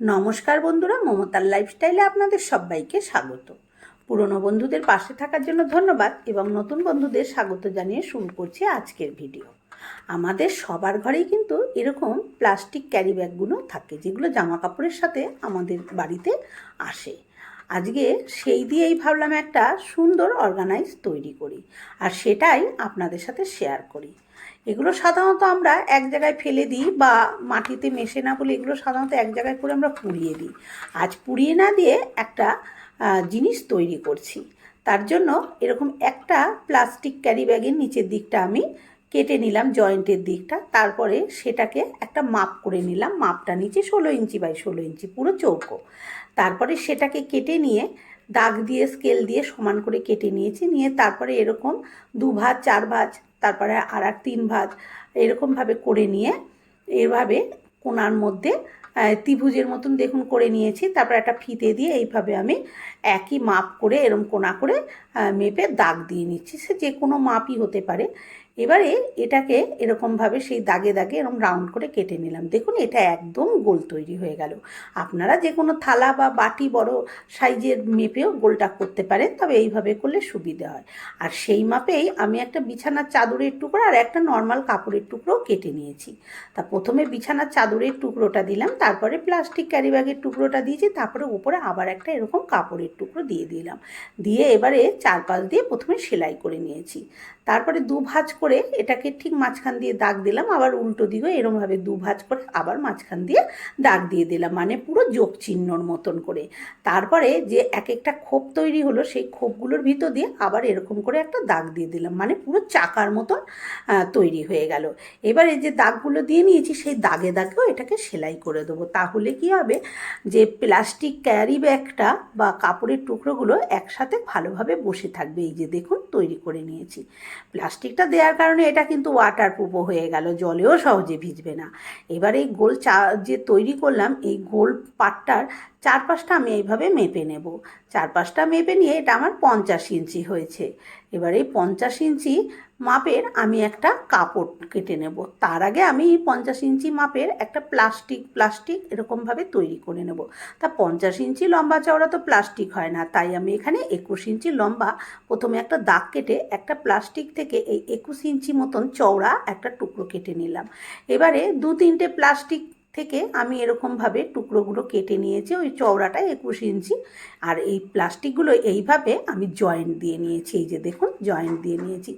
নমস্কার বন্ধুরা, মমতার লাইফস্টাইলে আপনাদের সবাইকে স্বাগত। পুরনো বন্ধুদের পাশে থাকার জন্য ধন্যবাদ এবং নতুন বন্ধুদের স্বাগত জানিয়ে শুরু করছি আজকের ভিডিও আমাদের সবার ঘরেই কিন্তু এরকম প্লাস্টিক ক্যারি ব্যাগগুলো থাকে, যেগুলো জামা কাপড়ের সাথে আমাদের বাড়িতে আসে। আজকে সেই দিয়েই ভাবলাম একটা সুন্দর অর্গানাইজ তৈরি করি, আর সেটাই আপনাদের সাথে শেয়ার করি। এগুলো সাধারণত আমরা এক জায়গায় ফেলে দিই বা মাটিতে মেশে না বলে এগুলো সাধারণত এক জায়গায় করে আমরা পুড়িয়ে দিই। আজ পুড়িয়ে না দিয়ে একটা জিনিস তৈরি করছি। তার জন্য এরকম একটা প্লাস্টিক ক্যারি ব্যাগের নিচের দিকটা আমি কেটে নিলাম, জয়েন্টের দিকটা। তারপরে সেটাকে একটা মাপ করে নিলাম। মাপটা নিচে ষোলো ইঞ্চি বাই ষোলো ইঞ্চি, পুরো চৌকো। তারপরে সেটাকে কেটে নিয়ে দাগ দিয়ে স্কেল দিয়ে সমান করে কেটে নিয়েছি। নিয়ে তারপরে এরকম দু ভাঁজ, চার ভাঁজ, তারপরে আর এক তিন ভাঁজ এরকমভাবে করে নিয়ে এভাবে কোনার মধ্যে ত্রিভুজের মতন দেখুন করে নিয়েছি। তারপর একটা ফিতে দিয়ে এইভাবে আমি একই মাপ করে, এরম কোনা করে মেপে দাগ দিয়ে নিচ্ছি। সে যে কোনো মাপই হতে পারে। এবারে এটাকে এরকমভাবে সেই দাগে দাগে এরকম রাউন্ড করে কেটে নিলাম। দেখুন, এটা একদম গোল তৈরি হয়ে গেল। আপনারা যে কোনো থালা বা বাটি বড় সাইজের মেপেও গোলটা করতে পারেন, তবে এইভাবে করলে সুবিধা হয়। আর সেই মাপেই আমি একটা বিছানার চাদরের টুকরো আর একটা নর্মাল কাপড়ের টুকরো কেটে নিয়েছি। তা প্রথমে বিছানার চাদরের টুকরোটা দিলাম, তারপরে প্লাস্টিক ক্যারি ব্যাগের টুকরোটা দিয়েছি, তারপরে উপরে আবার একটা এরকম কাপড়ের টুকরো দিয়ে দিলাম। দিয়ে এবারে চারপাশ দিয়ে প্রথমে সেলাই করে নিয়েছি। তারপরে দু ভাঁজ করে এটাকে ঠিক মাঝখান দিয়ে দাগ দিলাম, আবার উল্টো দিকেও এরমভাবে দু ভাঁজ করে আবার মাঝখান দিয়ে দাগ দিয়ে দিলাম মানে পুরো যোগ চিহ্নর মতন করে। তারপরে যে এক একটা খোপ তৈরি হলো, সেই খোপগুলোর ভিতর দিয়ে আবার এরকম করে একটা দাগ দিয়ে দিলাম মানে পুরো চাকার মতন তৈরি হয়ে গেল। এবারে যে দাগগুলো দিয়ে নিয়েছি, সেই দাগে দাগেও এটাকে সেলাই করে দেবো। তাহলে কি হবে? যে প্লাস্টিক ক্যারি ব্যাগটা বা কাপড়ের টুকরোগুলো একসাথে ভালোভাবে বসে থাকবে, এই যে দেখুন, তৈরি করে নিয়েছি। প্লাস্টিকটা দেওয়ার কারণে এটা কিন্তু ওয়াটার ওয়াটারপ্রুফও হয়ে গেল, জলেও সহজে ভিজবে না। এবার এই গোল চা যে তৈরি করলাম, এই গোল পাটটার চারপাশটা আমি এইভাবে মেপে নেব। চারপাশটা মেপে নিয়ে এটা আমার পঞ্চাশ ইঞ্চি হয়েছে। এবার এই পঞ্চাশ ইঞ্চি মাপের আমি একটা কাপড় কেটে নেব। তার আগে আমি এই পঞ্চাশ ইঞ্চি মাপের একটা প্লাস্টিক প্লাস্টিক এরকমভাবে তৈরি করে নেব। তা পঞ্চাশ ইঞ্চি লম্বা চওড়া তো প্লাস্টিক হয় না। তাই আমি এখানে একুশ ইঞ্চি লম্বা প্রথমে একটা দাগ কেটে একটা প্লাস্টিক থেকে এই একুশ ইঞ্চি মতন চওড়া একটা টুকরো কেটে নিলাম। এবারে দু তিনটে প্লাস্টিক থেকে আমি এরকমভাবে টুকরোগুলো কেটে নিয়েছি, ওই চওড়াটা একুশ ইঞ্চি। আর এই প্লাস্টিকগুলো এইভাবে আমি জয়েন্ট দিয়ে নিয়েছি, এই যে দেখুন, জয়েন্ট দিয়ে নিয়েছি।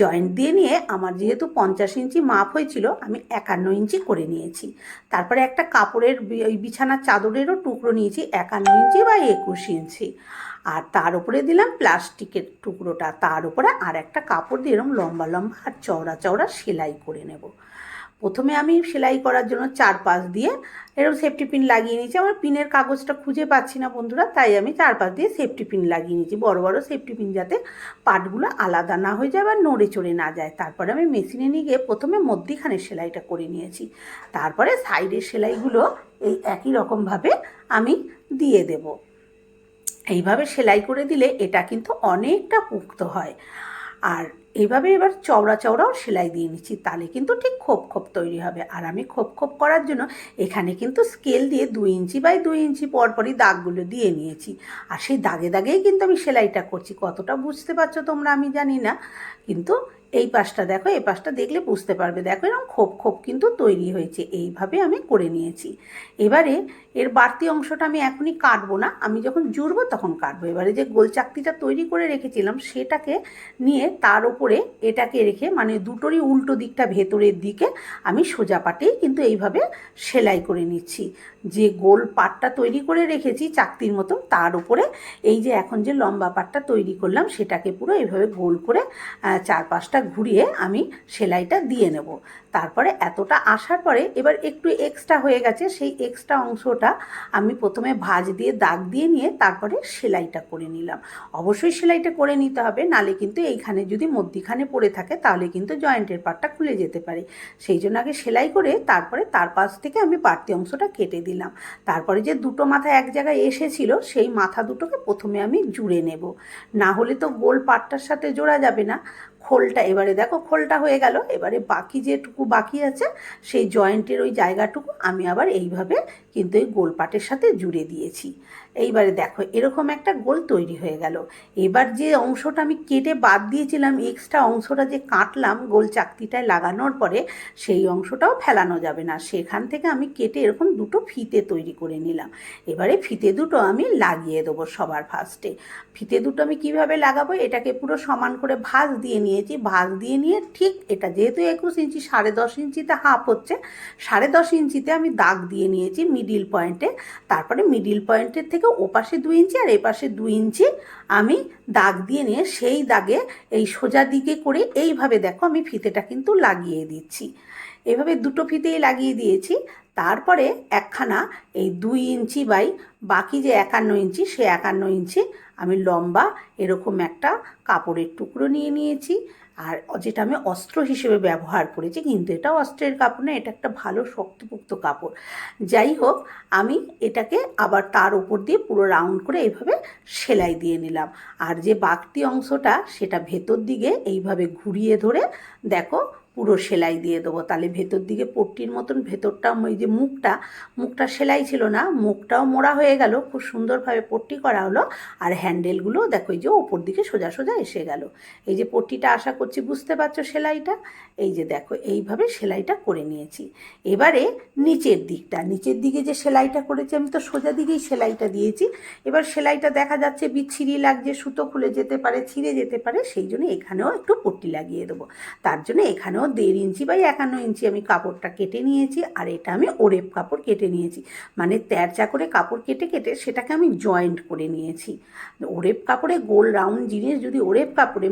জয়েন্ট দিয়ে নিয়ে আমার যেহেতু পঞ্চাশ ইঞ্চি মাপ হয়েছিল, আমি একান্ন ইঞ্চি করে নিয়েছি। তারপরে একটা কাপড়ের ওই বিছানার চাদরেরও টুকরো নিয়েছি, একান্ন ইঞ্চি বা একুশ ইঞ্চি। আর তার উপরে দিলাম প্লাস্টিকের টুকরোটা, তার উপরে আর একটা কাপড় দিয়ে এরকম লম্বা লম্বা আর চওড়া চওড়া সেলাই করে নেব। প্রথমে আমি সেলাই করার জন্য চার পাশ দিয়ে এরকম সেফটি পিন লাগিয়ে নিয়েছি। আমার পিনের কাগজটা খুঁজে পাচ্ছি না বন্ধুরা, তাই আমি চার পাশ দিয়ে সেফটি পিন লাগিয়ে নিয়েছি। বড় বড় সেফটি পিন যাতে পাটগুলো আলাদা না হয়ে যায় বা নড়ে চড়ে না যায়। তারপরে আমি মেশিনে নিয়ে গিয়ে প্রথমে মধ্যিখানে সেলাইটা করে নিয়েছি। তারপরে সাইডের সেলাইগুলো এই একই রকমভাবে আমি দিয়ে দেবো। এইভাবে সেলাই করে দিলে এটা কিন্তু অনেকটা পুক্ত হয়। আর এইভাবে এবার চওড়া চওড়াও সেলাই দিয়ে নিচ্ছি। তাহলে কিন্তু ঠিক খোপ খোপ তৈরি হবে। আর আমি খোপ খোপ করার জন্য এখানে কিন্তু স্কেল দিয়ে দুই ইঞ্চি বাই দুই ইঞ্চি পরপরই দাগগুলো দিয়ে নিয়েছি। আর সেই দাগে দাগেই কিন্তু আমি সেলাইটা করছি। কতটা বুঝতে পারছ তোমরা আমি জানি না। কিন্তু এই পাশটা দেখো এই পাশটা দেখলে বুঝতে পারবে। দেখো এরকম খোপ খোপ কিন্তু তৈরি হয়েছে। এইভাবে আমি করে নিয়েছি। এবারে এর বাড়তি অংশটা আমি এখনই কাটবো না। আমি যখন জুড়বো তখন কাটবো। এবারে যে গোল চাকতিটা তৈরি করে রেখেছিলাম সেটাকে নিয়ে তার উপরে এটাকে রেখে মানে দুটোরই উল্টো দিকটা ভেতরের দিকে আমি সোজা পাটেই কিন্তু এইভাবে সেলাই করে নিচ্ছি। যে গোল পাটটা তৈরি করে রেখেছি চাকতির মতন তার উপরে এই যে এখন যে লম্বা পাটটা তৈরি করলাম সেটাকে পুরো এইভাবে গোল করে আহ, চারপাশটা ঘুরিয়ে আমি সেলাইটা দিয়ে নেব। তারপরে এতটা আসার পরে এবার একটু এক্সট্রা হয়ে গেছে, সেই এক্সট্রা অংশটা আমি প্রথমে ভাঁজ দিয়ে, দাগ দিয়ে নিয়ে তারপরে সেলাইটা করে নিলাম। অবশ্যই সেলাইটা করে নিতে হবে, নালে কিন্তু এইখানে যদি মধ্যিখানে পড়ে থাকে তাহলে কিন্তু জয়েন্টের পাটটা খুলে যেতে পারে। সেই জন্য আগে সেলাই করে তারপরে তার পাশ থেকে আমি বাড়তি অংশটা কেটে দিলাম। তারপরে যে দুটো মাথা এক জায়গায় এসেছিল, সেই মাথা দুটোকে প্রথমে আমি জুড়ে নেব। না হলে তো গোল পাটটার সাথে জোড়া যাবে না। খোলটা, এবারে দেখো খোলটা হয়ে গেল, এবারে বাকি যেটুকু বাকি আছে, সেই জয়েন্টের ওই জায়গাটুকু আমি আবার এইভাবে কিন্তু এই গোলপাটের সাথে জুড়ে দিয়েছি। এইবারে দেখো, এরকম একটা গোল তৈরি হয়ে গেল। এবার যে অংশটা আমি কেটে বাদ দিয়েছিলাম এক্সট্রা অংশটা যে কাটলাম গোল চাকতিটায় লাগানোর পরে, সেই অংশটাও ফেলানো যাবে না। সেখান থেকে আমি কেটে এরকম দুটো ফিতে তৈরি করে নিলাম। এবারে ফিতে দুটো আমি লাগিয়ে দেবো সবার ফার্স্টে ফিতে দুটো আমি কীভাবে লাগাবো, এটাকে পুরো সমান করে ভাঁজ দিয়ে নিয়েছি। ভাঁজ দিয়ে নিয়ে ঠিক এটা যেহেতু একুশ ইঞ্চি, সাড়ে দশ ইঞ্চিতে হাফ হচ্ছে, সাড়ে দশ ইঞ্চিতে আমি দাগ দিয়ে নিয়েছি মিডিল পয়েন্টে তারপরে মিডিল পয়েন্টের থেকে ওপাশে দু ইঞ্চি আর এপাশে দু ইঞ্চি আমি দাগ দিয়ে নিয়ে সেই দাগে এই সোজা দিকে করে এইভাবে দেখো আমি ফিতেটা কিন্তু লাগিয়ে দিচ্ছি। এভাবে দুটো ফিতেই লাগিয়ে দিয়েছি। তারপরে একখানা এই দুই ইঞ্চি বাই বাকি যে একান্ন ইঞ্চি সে একান্ন ইঞ্চি আমি লম্বা এরকম একটা কাপড়ের টুকরো নিয়ে নিয়েছি। আর যেটা আমি অস্ত্র হিসেবে ব্যবহার করেছি, কিন্তু এটা অস্ত্রের কাপড় না, এটা একটা ভালো শক্তপোক্ত কাপড়। যাই হোক, আমি এটাকে আবার তার উপর দিয়ে পুরো রাউন্ড করে এইভাবে সেলাই দিয়ে নিলাম। আর যে বাকতি অংশটা, সেটা ভেতর দিকে এইভাবে ঘুরিয়ে ধরে, দেখো পুরো সেলাই দিয়ে দেবো। তাহলে ভেতর দিকে পট্টির মতন ভেতরটা, ওই যে মুখটা মুখটা সেলাই ছিল না, মুখটাও মোড়া হয়ে গেল, খুব সুন্দরভাবে পট্টি করা হলো, আর হ্যান্ডেলগুলো দেখো এই যে ওপর দিকে সোজা সোজা এসে গেল। এই যে পট্টিটা আশা করছি বুঝতে পারছ সেলাইটা? এই যে দেখো, এইভাবে সেলাইটা করে নিয়েছি। এবারে নিচের দিকটা, নিচের দিকে যে সেলাইটা করেছি, আমি তো সোজা দিকেই সেলাইটা দিয়েছি। এবার সেলাইটা দেখা যাচ্ছে বিচ্ছিরি লাগছে, সুতো খুলে যেতে পারে, ছিঁড়ে যেতে পারে, সেই জন্য এখানেও একটু পট্টি লাগিয়ে দেবো। তার জন্য এখানেও দেড় ইঞ্চি বা একান্ন ইঞ্চি আমি কাপড়টা কেটে নিয়েছি, আর এটা আমি ওরেপ কাপড় কেটে নিয়েছি। মানে তেরচা করে কাপড় কেটে কেটে সেটাকে আমি জয়েন্ট করে নিয়েছি। ওরেপ কাপড়ে গোল রাউন্ড জিনিস যদি ওরেপ কাপড়ে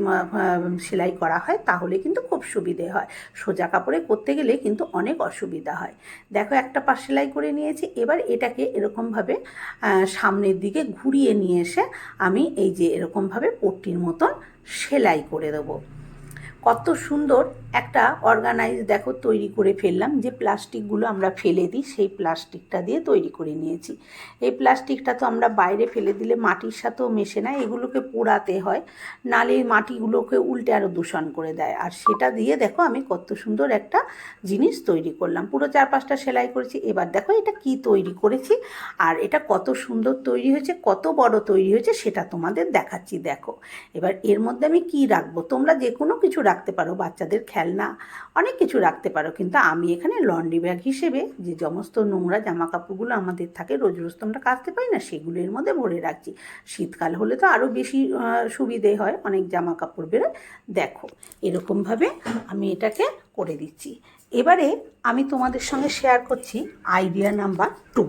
সেলাই করা হয়, তাহলে কিন্তু খুব সুবিধে হয়। সোজা কাপড়ে করতে গেলে কিন্তু অনেক অসুবিধা হয়। দেখো একটা পাশ সেলাই করে নিয়েছি, এবার এটাকে এরকমভাবে সামনের দিকে ঘুরিয়ে নিয়ে এসে আমি এই যে এরকমভাবে পট্টির মতন সেলাই করে দেবো। কত সুন্দর একটা অর্গানাইজ দেখো তৈরি করে ফেললাম। যে প্লাস্টিকগুলো আমরা ফেলে দিই, সেই প্লাস্টিকটা দিয়ে তৈরি করে নিয়েছি। এই প্লাস্টিকটা তো আমরা বাইরে ফেলে দিলে মাটির সাথেও মেশে না, এগুলোকে পোড়াতে হয়, নালে মাটিগুলোকে উল্টে আরও দূষণ করে দেয়। আর সেটা দিয়ে দেখো আমি কত সুন্দর একটা জিনিস তৈরি করলাম। পুরো চার পাঁচটা সেলাই করেছি। এবার দেখো এটা কি তৈরি করেছি আর এটা কত সুন্দর তৈরি হয়েছে, কত বড় তৈরি হয়েছে সেটা তোমাদের দেখাচ্ছি। দেখো, এবার এর মধ্যে আমি কি রাখব? তোমরা যে কোনো কিছু রাখতে পারো, বাচ্চাদের খেলনা, অনেক কিছু রাখতে পারো। কিন্তু আমি এখানে লন্ড্রি ব্যাগ হিসেবে যে সমস্ত নোংরা জামা কাপড়গুলো আমাদের থাকে, রোজ রোজ তো আমরা কাচতে পারি না সেগুলোর মধ্যে ভরে রাখছি। শীতকাল হলে তো আরও বেশি সুবিধে হয়, অনেক জামা কাপড় বেরোয়। দেখো, এরকমভাবে আমি এটাকে করে দিচ্ছি। এবারে আমি তোমাদের সঙ্গে শেয়ার করছি idea number two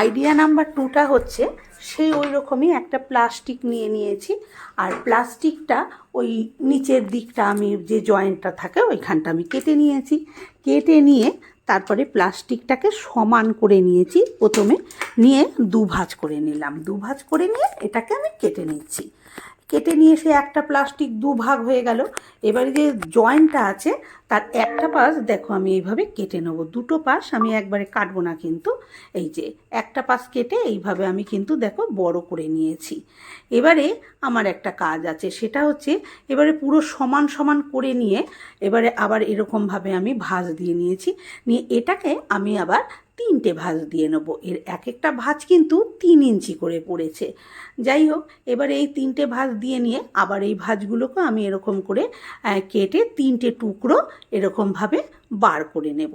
idea number টুটা হচ্ছে সেই ওই রকমই একটা প্লাস্টিক নিয়ে নিয়েছি আর প্লাস্টিকটা ওই নিচের দিকটা আমি যে জয়েন্টটা থাকে ওইখানটা আমি কেটে নিয়েছি। কেটে নিয়ে তারপরে প্লাস্টিকটাকে সমান করে নিয়েছি। প্রথমে নিয়ে দুভাজ করে নিলাম। দুভাজ করে নিয়ে এটাকে আমি কেটে নিচ্ছি। কেটে নিয়ে সে একটা প্লাস্টিক দু ভাগ হয়ে গেল। এবারে যে জয়েন্টটা আছে, তার একটা পাশ দেখো আমি এইভাবে কেটে নেব। দুটো পাশ আমি একবারে কাটবো না কিন্তু। এই যে একটা পাশ কেটে এইভাবে আমি কিন্তু দেখো বড় করে নিয়েছি। এবারে আমার একটা কাজ আছে, সেটা হচ্ছে এবারে পুরো সমান সমান করে নিয়ে এবারে আবার এরকমভাবে আমি ভাঁজ দিয়ে নিয়েছি। নিয়ে এটাকে আমি আবার তিনটে ভাঁজ দিয়ে নেব। এর এক একটা ভাঁজ কিন্তু তিন ইঞ্চি করে পড়েছে। যাই হোক, এবার এই তিনটে ভাঁজ দিয়ে নিয়ে আবার এই ভাঁজগুলোকে আমি এরকম করে কেটে তিনটে টুকরো এরকমভাবে বার করে নেব।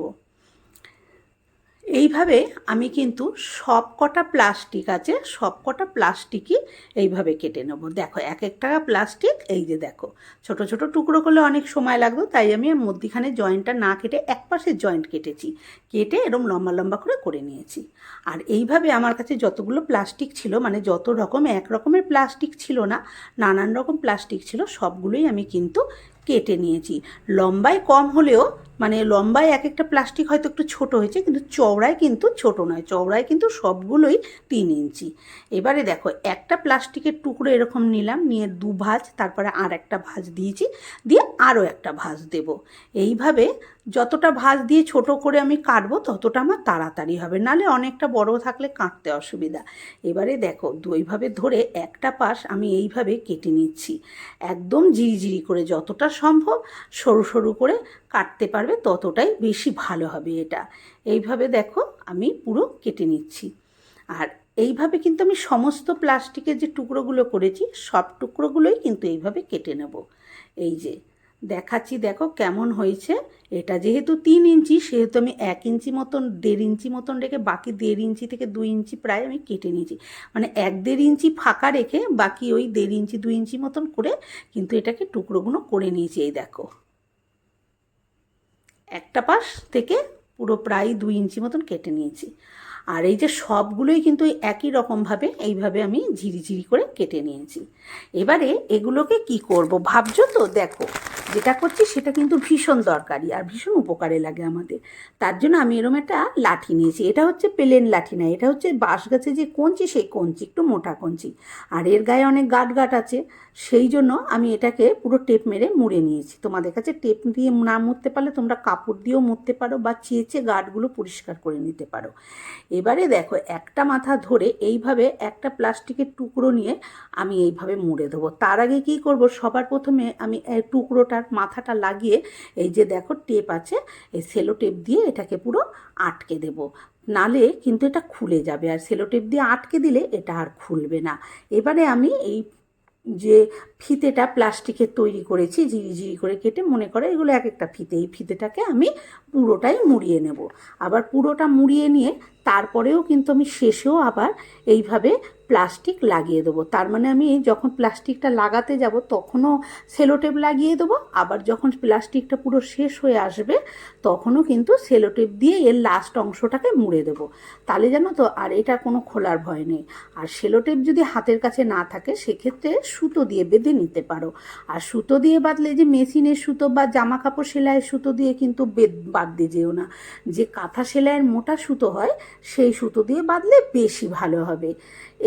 এইভাবে আমি কিন্তু সব কটা প্লাস্টিক আছে সব কটা প্লাস্টিকই এইভাবে কেটে নেব। দেখো এক এক টাকা প্লাস্টিক, এই যে দেখো, ছোট ছোট টুকরো করলে অনেক সময় লাগতো, তাই আমি মধ্যিখানে জয়েন্টটা না কেটে এক পাশে জয়েন্ট কেটেছি, কেটে এরম লম্বা লম্বা করে করে নিয়েছি। আর এইভাবে আমার কাছে যতগুলো প্লাস্টিক ছিল মানে যত রকম, এক রকমের প্লাস্টিক ছিল না, নানান রকম প্লাস্টিক ছিল, সবগুলোই আমি কিন্তু কেটে নিয়েছি। লম্বায় কম হলেও মানে লম্বায় এক একটা প্লাস্টিক হয়তো একটু ছোট হয়েছে, কিন্তু চওড়ায় কিন্তু ছোট নয়। চওড়ায় কিন্তু সবগুলোই তিন ইঞ্চি। এবারে দেখো, একটা প্লাস্টিকের টুকরো এরকম নিলাম, নিয়ে দু ভাঁজ, তারপরে আর একটা ভাঁজ দিয়েছি, দিয়ে আরও একটা ভাঁজ দেব। এইভাবে যতটা ভাঁজ দিয়ে ছোট করে আমি কাটবো ততটা আমার তাড়াতাড়ি হবে। নালে অনেকটা বড় থাকলে কাটতে অসুবিধা। এবারে দেখো, দুইভাবে ধরে একটা পাশ আমি এইভাবে কেটে নিচ্ছি। একদম জিরিজিরি করে যতটা সম্ভব সরু সরু করে কাটতে পারবে ততটাই বেশি ভালো হবে এটা। এইভাবে দেখো আমি পুরো কেটে নিচ্ছি। আর এইভাবে কিন্তু আমি সমস্ত প্লাস্টিকের যে টুকরোগুলো করেছি, সব টুকরোগুলোই কিন্তু এইভাবে কেটে নেব। এই যে দেখাচ্ছি, দেখো কেমন হয়েছে। এটা যেহেতু তিন ইঞ্চি, সেহেতু আমি এক ইঞ্চি মতন, দেড় ইঞ্চি মতন রেখে বাকি দেড় ইঞ্চি থেকে দুই ইঞ্চি প্রায় আমি কেটে নিয়েছি। মানে এক দেড় ইঞ্চি ফাঁকা রেখে বাকি ওই দেড় ইঞ্চি, দুই ইঞ্চি মতন করে কিন্তু এটাকে টুকরোগুলো করে নিয়েছি, এই দেখো। একটা পাশ থেকে পুরো প্রায় দুই ইঞ্চি মতন কেটে নিয়েছি। আর এই যে সবগুলোই কিন্তু একই রকমভাবে এইভাবে আমি ঝিরিঝিরি করে কেটে নিয়েছি। এবারে এগুলোকে কি করব? ভাবছ তো? দেখো। যেটা করছি সেটা কিন্তু ভীষণ দরকারি আর ভীষণ উপকারে লাগে আমাদের। তার জন্য আমি এরম একটা লাঠি নিয়েছি। এটা হচ্ছে প্লেন লাঠি না, এটা হচ্ছে বাঁশ গাছে যে কঞ্চি, সেই কঞ্চি, একটু মোটা কঞ্চি। আর এর গায়ে অনেক গাট গাট আছে। সেই জন্য আমি এটাকে পুরো টেপ মেরে মুড়ে নিয়েছি। তোমাদের কাছে টেপ দিয়ে না মুড়তে পারলে তোমরা কাপড় দিয়েও মুড়তে পারো বা চেঁচে গাটগুলো পরিষ্কার করে নিতে পারো। এবারে দেখো, একটা মাথা ধরে এইভাবে একটা প্লাস্টিকের টুকরো নিয়ে আমি এইভাবে মুড়ে দেবো। তার আগে কি করব? সবার প্রথমে আমি টুকরোটার মাথাটা লাগিয়ে এই যে দেখো টেপ আছে, এই সেলো টেপ দিয়ে এটাকে পুরো আটকে দেব। নালে কিন্তু এটা খুলে যাবে। আর সেলো টেপ দিয়ে আটকে দিলে এটা আর খুলবে না। এবারে আমি এই যে ফিতেটা প্লাস্টিকের তৈরি করেছি জিরি জিরি করে কেটে মনে করে এগুলো এক একটা ফিতে, এই ফিতেটাকে আমি পুরোটাই মুড়িয়ে নেব। আবার পুরোটা মুড়িয়ে নিয়ে তারপরেও কিন্তু আমি শেষেও আবার এইভাবে প্লাস্টিক লাগিয়ে দেবো। তার মানে আমি যখন প্লাস্টিকটা লাগাতে যাব তখনও সেলোটেপ লাগিয়ে দেবো, আবার যখন প্লাস্টিকটা পুরো শেষ হয়ে আসবে তখনও কিন্তু সেলোটেপ দিয়ে এর লাস্ট অংশটাকে মুড়ে দেবো। তাহলে জানো তো, আর এটা কোনো খোলার ভয় নেই। আর সেলোটেপ যদি হাতের কাছে না থাকে সেক্ষেত্রে সুতো দিয়ে বেঁধে নিতে পারো। আর সুতো দিয়ে বাঁধলে যে মেশিনের সুতো বা জামা কাপড় সেলাইয়ের সুতো দিয়ে কিন্তু বেদ দিয়ে যেও না। যে কাঁথা সেলাইয়ের মোটা সুতো হয় সেই সুতো দিয়ে বাঁধলে বেশি ভালো হবে।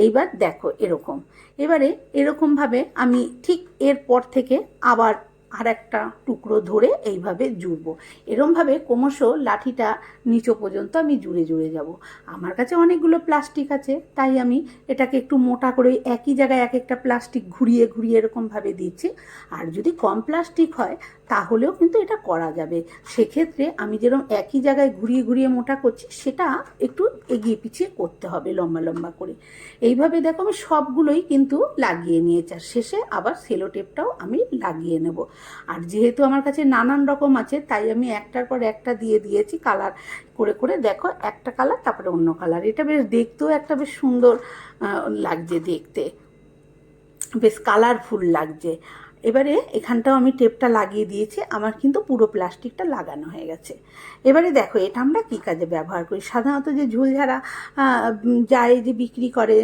এইবার দেখো এরকম। এবারে এরকমভাবে আমি ঠিক এরপর থেকে আবার আর একটা টুকরো ধরে এইভাবে জুড়বো। এরমভাবে ক্রমশ লাঠিটা নিচো পর্যন্ত আমি জুড়ে জুড়ে যাব। আমার কাছে অনেকগুলো প্লাস্টিক আছে, তাই আমি এটাকে একটু মোটা করে একই জায়গায় এক একটা প্লাস্টিক ঘুরিয়ে ঘুরিয়ে এরকমভাবে দিচ্ছি। আর যদি কম প্লাস্টিক হয় তাহলেও কিন্তু এটা করা যাবে। সেক্ষেত্রে আমি যেরকম একই জায়গায় ঘুরিয়ে ঘুরিয়ে মোটা করছি, সেটা একটু এগিয়ে পিছিয়ে করতে হবে লম্বা লম্বা করে। এইভাবে দেখো আমি সবগুলোই কিন্তু লাগিয়ে নিয়েছি, আর শেষে আবার সেলো টেপটাও আমি লাগিয়ে নেব। আর যেহেতু আমার কাছে নানান রকম আছে, তাই আমি একটার পর একটা দিয়ে দিয়েছি কালার করে করে দেখো একটা কালার, তারপরে অন্য কালার। এটা বেশ দেখতেও একটা বেশ সুন্দর লাগছে দেখতে। বেশ কালারফুল লাগছে। এবারে এখানটাও আমি টেপটা লাগিয়ে দিয়েছি, আমার কিন্তু পুরো প্লাস্টিকটা লাগানো হয়ে গেছে। এবারে দেখো, এটা আমরা কী কাজে ব্যবহার করি? সাধারণত যে ঝুলঝাড়া যায় যে বিক্রি করে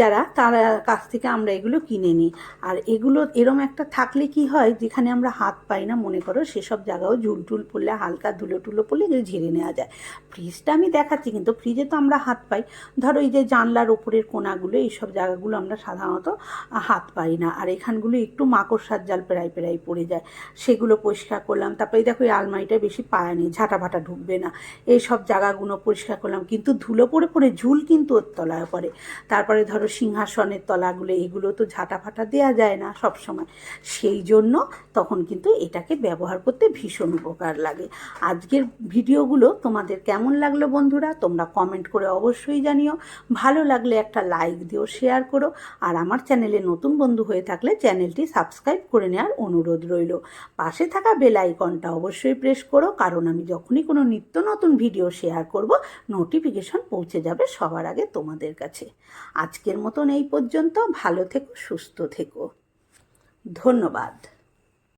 যারা, তারা কাছ থেকে আমরা এগুলো কিনে নিই। আর এগুলো এরম একটা থাকলে কি হয়, যেখানে আমরা হাত পাই না, মনে করো সেসব জায়গাও ঝুল টুল পড়লে, হালকা ধুলো টুলো পড়লে এগুলো ঝেড়ে নেওয়া যায়। ফ্রিজটা আমি দেখাচ্ছি, কিন্তু ফ্রিজে তো আমরা হাত পাই। ধরো এই যে জানলার ওপরের কোনাগুলো, এইসব জায়গাগুলো আমরা সাধারণত হাত পাই না। আর এখানগুলো একটু মাকড়সার জাল পেরাই পেরাই পড়ে যায়। সেগুলো পরিষ্কার করলাম। তারপরে দেখো এই আলমারিটা বেশি পায়া নেই ঝাঁটা ভাটা ঢুকবে না। এই সব জায়গাগুলো পরিষ্কার করলাম। কিন্তু ধুলো পড়ে পড়ে ঝুল কিন্তু ওর তলায় পড়ে। তারপরে ধরো সিংহাসনের তলাগুলো, এগুলো তো ঝাঁটা ফাটা দেওয়া যায় না সব সময় সেই জন্য তখন কিন্তু এটাকে ব্যবহার করতে ভীষণ উপকার লাগে। আজকের ভিডিওগুলো তোমাদের কেমন লাগল বন্ধুরা? তোমরা কমেন্ট করে অবশ্যই জানিও। ভালো লাগলে একটা লাইক দিও শেয়ার করো। আর আমার চ্যানেলে নতুন বন্ধু হয়ে থাকলে চ্যানেলটি সাবস্ক্রাইব করে নেওয়ার অনুরোধ রইল। পাশে থাকা বেল আইকনটা অবশ্যই প্রেস করো, কারণ আমি যখনই কোনো নিত্য নতুন ভিডিও শেয়ার করব নোটিফিকেশন পৌঁছে যাবে সবার আগে তোমাদের কাছে। আজকের মতন এই পর্যন্ত, ভালো থেকো, সুস্থ থেকো। ধন্যবাদ।